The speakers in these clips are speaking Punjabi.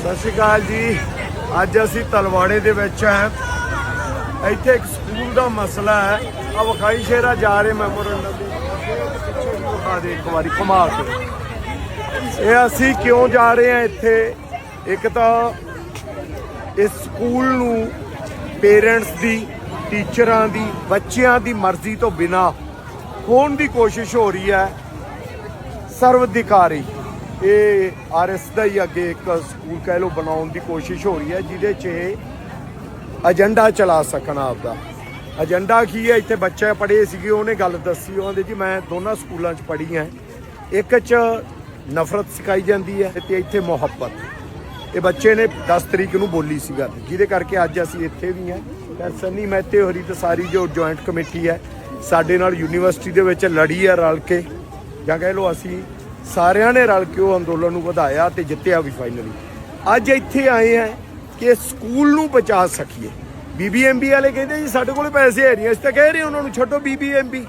ਸਤਿ ਸ਼੍ਰੀ ਅਕਾਲ ਜੀ। ਅੱਜ ਅਸੀਂ ਤਲਵਾੜੇ ਦੇ ਵਿੱਚ ਆ ਇੱਥੇ ਇੱਕ ਸਕੂਲ ਦਾ ਮਸਲਾ ਹੈ। ਆ ਵਿਖਾਈ ਸ਼ੇਰਾ ਜਾ ਰਹੇ ਮੈਮੋਰੰਡਮ ਦੀ। ਵਿਖਾ ਦੇ ਇੱਕ ਵਾਰੀ, ਘੁਮਾ ਕੇ ਇਹ ਅਸੀਂ ਕਿਉਂ ਜਾ ਰਹੇ ਹਾਂ ਇੱਥੇ? ਇੱਕ ਤਾਂ ਇਸ ਸਕੂਲ ਨੂੰ ਪੇਰੈਂਟਸ ਦੀ, ਟੀਚਰਾਂ ਦੀ, ਬੱਚਿਆਂ ਦੀ ਮਰਜ਼ੀ ਤੋਂ ਬਿਨਾ ਹੋਣ ਦੀ ਕੋਸ਼ਿਸ਼ ਹੋ ਰਹੀ ਹੈ। ਸਰਵਅਧਿਕਾਰੀ। ਇਹ ਆਰਐਸ ਦਾ ਹੀ ਅੱਗੇ ਇੱਕ ਸਕੂਲ ਕਹਿ ਲੋ ਬਣਾਉਣ ਦੀ ਕੋਸ਼ਿਸ਼ ਹੋ ਰਹੀ ਹੈ, ਜਿਹਦੇ 'ਚ ਇਹ ਏਜੰਡਾ ਚਲਾ ਸਕਣ ਆਪਦਾ। ਏਜੰਡਾ ਕੀ ਹੈ? ਇੱਥੇ ਬੱਚੇ ਪੜ੍ਹੇ ਸੀਗੇ, ਉਹਨੇ ਗੱਲ ਦੱਸੀ ਉਹਦੇ ਜੀ ਮੈਂ ਦੋਨਾਂ ਸਕੂਲਾਂ 'ਚ ਪੜ੍ਹੀ ਹਾਂ। ਇੱਕ 'ਚ ਨਫ਼ਰਤ ਸਿਖਾਈ ਜਾਂਦੀ ਹੈ ਤੇ ਇੱਥੇ ਮੁਹੱਬਤ। ਇਹ ਬੱਚੇ ਨੇ 10 ਤਰੀਕ ਨੂੰ ਬੋਲੀ ਸੀ ਗੱਲ, ਜਿਹਦੇ ਕਰਕੇ ਅੱਜ ਅਸੀਂ ਇੱਥੇ ਵੀ ਹਾਂ। ਤੇ ਸੰਨੀ ਮਹਿਤੇ ਹੋਰੀ ਤੇ ਸਾਰੀ ਜੋ ਜੁਆਇੰਟ ਕਮੇਟੀ ਹੈ, ਸਾਡੇ ਨਾਲ ਯੂਨੀਵਰਸਿਟੀ ਦੇ ਵਿੱਚ ਲੜੀ ਹੈ ਰਲ ਕੇ। ਜਾਂ ਕਹਿ ਲਓ ਅਸੀਂ ਸਾਰਿਆਂ ਨੇ ਰਲ ਕੇ ਉਹ ਅੰਦੋਲਨ ਨੂੰ ਵਧਾਇਆ ਤੇ ਜਿੱਤਿਆ ਵੀ ਫਾਈਨਲੀ ਅੱਜ ਇੱਥੇ ਆਏ ਆ ਕਿ ਸਕੂਲ ਨੂੰ ਬਚਾ ਸਕੀਏ। ਬੀਬੀਐਮਬੀ ਵਾਲੇ ਕਹਿੰਦੇ ਜੀ, ਸਾਡੇ ਕੋਲ ਪੈਸੇ ਹੈ ਨਹੀਂ। ਅਸੀਂ ਤਾਂ ਕਹਿ ਰਹੇ ਉਹਨਾਂ ਨੂੰ, ਛੱਡੋ ਬੀਬੀਐਮਬੀ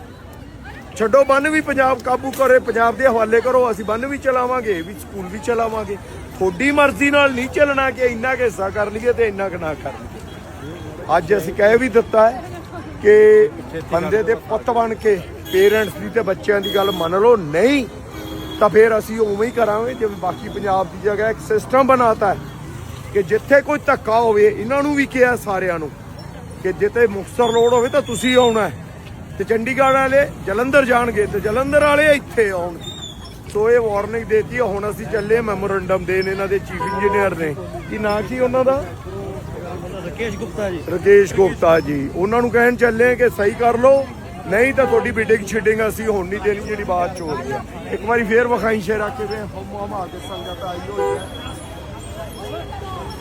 ਛੱਡੋ, ਬੰਨ ਵੀ ਪੰਜਾਬ ਕਾਬੂ ਕਰੇ, ਪੰਜਾਬ ਦੇ ਹਵਾਲੇ ਕਰੋ, ਅਸੀਂ ਬੰਨ ਵੀ ਚਲਾਵਾਂਗੇ, ਵੀ ਸਕੂਲ ਵੀ ਚਲਾਵਾਂਗੇ। ਤੁਹਾਡੀ ਮਰਜ਼ੀ ਨਾਲ ਨਹੀਂ ਚੱਲਣਾ ਕਿ ਇੰਨਾ ਕੁ ਹਿੱਸਾ ਕਰ ਲਈਏ ਤੇ ਇੰਨਾ ਕੁ ਨਾ ਕਰ ਲਈਏ। ਅੱਜ ਅਸੀਂ ਕਹਿ ਵੀ ਦਿੱਤਾ ਹੈ ਕਿ ਬੰਦੇ ਦੇ ਪੁੱਤ ਬਣ ਕੇ ਪੇਰੈਂਟਸ ਦੀ ਤੇ ਬੱਚਿਆਂ ਦੀ ਗੱਲ ਮੰਨ ਲਓ, ਨਹੀਂ। ਤਾਂ ਫਿਰ ਅਸੀਂ ਉਵੇਂ ਹੀ ਕਰਾਂਗੇ ਜਿਵੇਂ ਬਾਕੀ ਪੰਜਾਬ ਦੀ ਜਗ੍ਹਾ ਇੱਕ ਸਿਸਟਮ ਬਣਾਤਾ ਹੈ ਕਿ ਜਿੱਥੇ ਕੋਈ ਧੱਕਾ ਹੋਵੇ ਇਹਨਾਂ ਨੂੰ ਵੀ ਕਿਹਾ ਸਾਰਿਆਂ ਨੂੰ ਕਿ ਜਿੱਥੇ ਮੁਕਤਸਰ ਰੋਡ ਹੋਵੇ ਤਾਂ ਤੁਸੀਂ ਆਉਣਾ ਤੇ ਚੰਡੀਗੜ੍ਹ ਵਾਲੇ ਜਲੰਧਰ ਜਾਣਗੇ ਤੇ ਜਲੰਧਰ ਵਾਲੇ ਇੱਥੇ ਆਉਣਗੇ। ਸੋ ਇਹ ਵਾਰਨਿੰਗ ਦੇਤੀ। ਹੁਣ ਅਸੀਂ ਚੱਲੇ ਮੈਮੋਰੰਡਮ ਦੇਣ ਇਹਨਾਂ ਦੇ ਚੀਫ ਇੰਜੀਨੀਅਰ ਨੇ। ਕੀ ਨਾਂ ਕੀ ਉਹਨਾਂ ਦਾ? ਰਕੇਸ਼ ਗੁਪਤਾ ਜੀ। ਰਕੇਸ਼ ਗੁਪਤਾ ਜੀ। ਉਹਨਾਂ ਨੂੰ ਕਹਿਣ ਚੱਲੇ ਕਿ ਸਹੀ ਕਰ ਲਓ। ਨਹੀਂ ਤਾਂ ਤੁਹਾਡੀ ਬਿਲਡਿੰਗ ਛੇਡਿੰਗ ਅਸੀਂ ਹੁਣ ਨਹੀਂ ਦੇਣੀ ਜਿਹੜੀ ਬਾਅਦ ਚ ਹੋ ਰਹੀ ਹੈ। ਇੱਕ ਵਾਰੀ ਫੇਰ ਵਿਖਾਈ ਸ਼ੇਰਾ ਕਿਵੇਂ ਹਮ ਹਮ ਆ ਕੇ ਸੰਗਤ ਆਈ ਹੋਈ ਹੈ।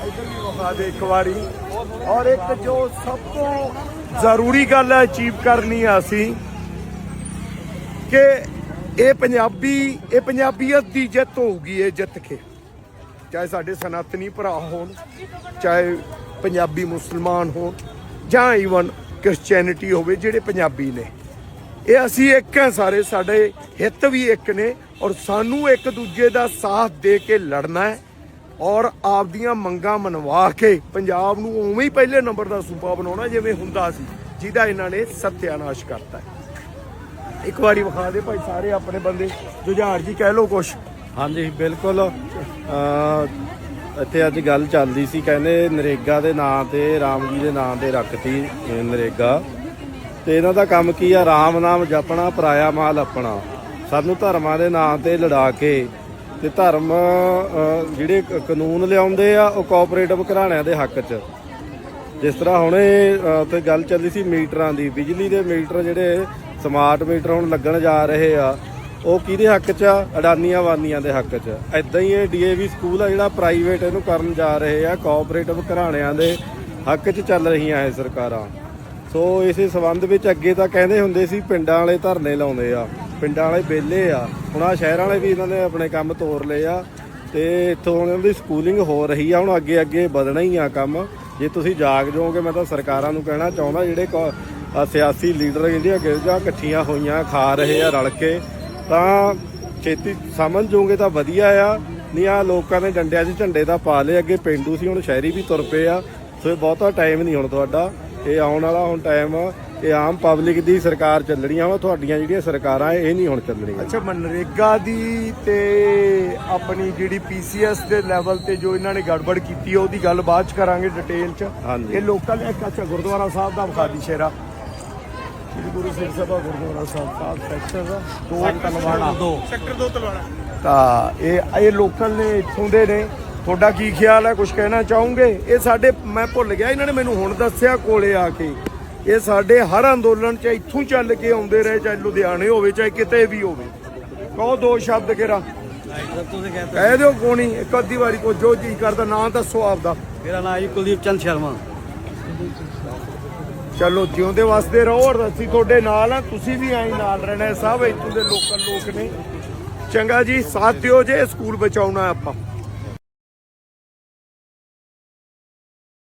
ਇੱਧਰ ਵੀ ਵਿਖਾ ਦੇ ਇੱਕ ਵਾਰੀ। ਔਰ ਇੱਕ ਜੋ ਸਭ ਤੋਂ ਜ਼ਰੂਰੀ ਗੱਲ ਹੈ ਅਚੀਵ ਕਰਨੀ ਆ ਅਸੀਂ, ਕਿ ਇਹ ਪੰਜਾਬੀ, ਇਹ ਪੰਜਾਬੀਅਤ ਦੀ ਜਿੱਤ ਹੋਊਗੀ, ਇਹ ਜਿੱਤ ਕੇ। ਚਾਹੇ ਸਾਡੇ ਸਨਾਤਨੀ ਭਰਾ ਹੋਣ, ਚਾਹੇ ਪੰਜਾਬੀ ਮੁਸਲਮਾਨ ਹੋਣ, ਜਾਂ ਈਵਨ ਕ੍ਰਿਸਚੀਅਨਿਟੀ ਹੋਵੇ ਜਿਹੜੇ ਪੰਜਾਬੀ ਨੇ। ਇਹ ਅਸੀਂ ਇੱਕ ਹਾਂ ਸਾਰੇ, ਸਾਡੇ ਹਿੱਤ ਵੀ ਇੱਕ ਨੇ ਔਰ ਸਾਨੂੰ ਇੱਕ ਦੂਜੇ ਦਾ ਸਾਥ ਦੇ ਕੇ ਲੜਨਾ ਹੈ ਔਰ ਆਪਦੀਆਂ ਮੰਗਾਂ ਮਨਵਾ ਕੇ ਪੰਜਾਬ ਨੂੰ ਉਵੇਂ ਹੀ ਪਹਿਲੇ ਨੰਬਰ ਦਾ ਸੂਬਾ ਬਣਾਉਣਾ ਜਿਵੇਂ ਹੁੰਦਾ ਸੀ, ਜਿਹਦਾ ਇਹਨਾਂ ਨੇ ਸਤਿਆਨਾਸ਼ ਕਰਤਾ ਇੱਕ ਵਾਰੀ ਵਿਖਾ ਦੇ ਭਾਈ ਸਾਰੇ ਆਪਣੇ ਬੰਦੇ, ਜੁਝਾਰ ਜੀ ਕਹਿ ਲੋ ਕੁਛ। ਹਾਂਜੀ, ਬਿਲਕੁਲ। ਇੱਥੇ ਅੱਜ ਗੱਲ ਚੱਲਦੀ ਸੀ, ਕਹਿੰਦੇ ਨਰੇਗਾ ਦੇ ਨਾਂ ਤੇ ਰਾਮ ਜੀ ਦੇ ਨਾਂ ਤੇ ਰੱਖਤੀ ਇਹ ਨਰੇਗਾ। ਤੇ ਇਹਨਾਂ ਦਾ ਕੰਮ ਕੀ ਆ? ਰਾਮ ਨਾਮ ਜਪਣਾ, ਪਰਾਇਆ ਮਾਲ ਆਪਣਾ ਸਾਨੂੰ ਧਰਮਾਂ ਦੇ ਨਾਂ ਤੇ ਲੜਾ ਕੇ ਤੇ ਧਰਮ ਜਿਹੜੇ ਕਾਨੂੰਨ ਲਿਆਉਂਦੇ ਆ, ਉਹ ਕੋਆਪਰੇਟਿਵ ਘਰਾਣਿਆਂ ਦੇ ਹੱਕ 'ਚ। ਜਿਸ ਤਰ੍ਹਾਂ ਹੁਣੇ ਉੱਥੇ ਗੱਲ ਚੱਲੀ ਸੀ ਮੀਟਰਾਂ ਦੀ। ਬਿਜਲੀ ਦੇ ਮੀਟਰ ਜਿਹੜੇ ਸਮਾਰਟ ਮੀਟਰ ਹੁਣ ਲੱਗਣ ਜਾ ਰਹੇ ਆ। ਉਹ ਕਿਹਦੇ ਹੱਕ 'ਚ ਆ? ਅਡਾਨੀਆਂ ਵਾਨੀਆਂ ਦੇ ਹੱਕ 'ਚ। ਐਦਾਂ ਹੀ ਇਹ ਡੀਏਵੀ ਸਕੂਲ ਆ ਜਿਹੜਾ ਪ੍ਰਾਈਵੇਟ ਇਹਨੂੰ ਕਰਨ ਜਾ ਰਹੇ ਆ ਕੋਆਪਰੇਟਿਵ ਘਰਾਣਿਆਂ ਦੇ ਹੱਕ 'ਚ ਚੱਲ ਰਹੀਆਂ ਇਹ ਸਰਕਾਰਾਂ। ਸੋ ਇਸੇ ਸਬੰਧ ਵਿੱਚ ਅੱਗੇ ਤਾਂ ਕਹਿੰਦੇ ਹੁੰਦੇ ਸੀ, ਪਿੰਡਾਂ ਵਾਲੇ ਧਰਨੇ ਲਾਉਂਦੇ ਆ, ਪਿੰਡਾਂ ਵਾਲੇ ਵਿਹਲੇ ਆ। ਹੁਣ ਆ ਸ਼ਹਿਰਾਂ ਵਾਲੇ ਵੀ ਇਹਨਾਂ ਨੇ ਆਪਣੇ ਕੰਮ ਤੋਰ ਲਏ ਆ ਤੇ ਇੱਥੋਂ ਉਹਨਾਂ ਦੀ ਸਕੂਲਿੰਗ ਹੋ ਰਹੀ ਆ, ਹੁਣ ਅੱਗੇ ਅੱਗੇ ਵਧਣਾ ਹੀ ਆ ਕੰਮ। ਜੇ ਤੁਸੀਂ ਜਾਗ ਜਾਓਗੇ, ਮੈਂ ਤਾਂ ਸਰਕਾਰਾਂ ਨੂੰ ਕਹਿਣਾ ਚਾਹੁੰਦਾ, ਜਿਹੜੇ ਕੋ- ਸਿਆਸੀ ਲੀਡਰ ਜਿਹੜੀਆਂ ਗਿਰਜਾਂ ਇਕੱਠੀਆਂ ਹੋਈਆਂ, ਖਾ ਰਹੇ ਆ, ਰਲ ਕੇ ਤਾਂ ਛੇਤੀ ਸਮਝ ਜਾਓਗੇ ਤਾਂ ਵਧੀਆ ਆ। ਨਹੀਂ ਆ ਲੋਕਾਂ ਨੇ ਡੰਡਿਆਂ 'ਚ ਝੰਡੇ ਤਾਂ ਪਾ ਲਏ ਅੱਗੇ ਪਿੰਡੂ ਸੀ ਹੁਣ ਸ਼ਹਿਰੀ ਵੀ ਤੁਰ ਪਏ ਆ। ਸੋ ਇਹ ਬਹੁਤਾ ਟਾਈਮ ਨਹੀਂ ਹੁਣ ਤੁਹਾਡਾ। ਇਹ ਆਉਣ ਵਾਲਾ ਹੁਣ ਟਾਈਮ ਇਹ ਆਮ ਪਬਲਿਕ ਦੀ ਸਰਕਾਰ ਚੱਲਣੀਆਂ ਵਾ ਤੁਹਾਡੀਆਂ ਜਿਹੜੀਆਂ ਸਰਕਾਰਾਂ ਇਹ ਨਹੀਂ ਹੁਣ ਚੱਲਣੀਆਂ। ਅੱਛਾ ਮਨਰੇਗਾ ਦੀ ਤੇ ਆਪਣੀ ਜਿਹੜੀ ਪੀਸੀਐਸ ਦੇ ਲੈਵਲ ਤੇ ਜੋ ਇਹਨਾਂ ਨੇ ਗੜਬੜ ਕੀਤੀ ਉਹਦੀ ਗੱਲ ਬਾਅਦ ਚ ਕਰਾਂਗੇ ਡਿਟੇਲ ਚ। ਇਹ ਲੋਕਲ ਇੱਕ ਅੱਛਾ ਗੁਰਦੁਆਰਾ ਸਾਹਿਬ ਦਾ ਵਿਖਾਦੀ ਸ਼ੇਰਾ। ਸ੍ਰੀ ਗੁਰੂ ਸਿੰਘ ਸਭਾ ਗੁਰਦੁਆਰਾ ਸਾਹਿਬ ਸਾਹਿਬ ਸੈਕਟਰ ਦਾ ਦੋ ਤਲਵਾੜਾ। ਦੋ ਸੈਕਟਰ ਦੋ ਤਲਵਾੜਾ। ਤਾਂ ਇਹ ਇਹ ਲੋਕਲ ਨੇ ਇੱਥੋਂ ਦੇ ਨੇ। ਤੁਹਾਡਾ ਕੀ ਖਿਆਲ ਹੈ? ਕੁਝ ਕਹਿਣਾ ਚਾਹੋਗੇ? ਇਹ ਸਾਡੇ ਮੈਂ ਭੁੱਲ ਗਿਆ ਇਹਨਾਂ ਨੇ ਮੈਨੂੰ ਹੁਣ ਦੱਸਿਆ ਕੋਲੇ ਆ ਕੇ। ਇਹ ਸਾਡੇ ਹਰ ਅੰਦੋਲਨ 'ਚ ਇੱਥੋਂ ਚੱਲ ਕੇ ਆਉਂਦੇ ਰਹੇ ਚਾਹੇ ਲੁਧਿਆਣੇ ਹੋਵੇ ਚਾਹੇ ਕਿਤੇ ਵੀ ਹੋਵੇ। ਕਹੋ ਦੋ ਸ਼ਬਦ ਕਹਿੰਦੇ ਕਹਿ ਦਿਓ ਕੋਣੀ ਇੱਕ ਅੱਧੀ ਵਾਰੀ ਕੋ ਜੋ ਜੀ ਕਰਦਾ ਨਾਂ ਦੱਸੋ ਆਪਦਾ। ਮੇਰਾ ਨਾਮ ਜੀ ਕੁਲਦੀਪ ਚੰਦ ਸ਼ਰਮਾ। ਚਲੋ ਜਿਉਂਦੇ ਵਸਦੇ ਰਹੋ ਔਰ ਅਸੀਂ ਤੁਹਾਡੇ ਨਾਲ ਆ ਤੁਸੀਂ ਵੀ ਐਂ ਨਾਲ ਰਹਿਣਾ ਹੈ। ਸਭ ਇੱਥੋਂ ਦੇ ਲੋਕਲ ਲੋਕ ਨੇ। ਚੰਗਾ ਜੀ, ਸਾਥ ਦਿਓ ਜੇ ਸਕੂਲ ਬਚਾਉਣਾ ਆਪਾਂ।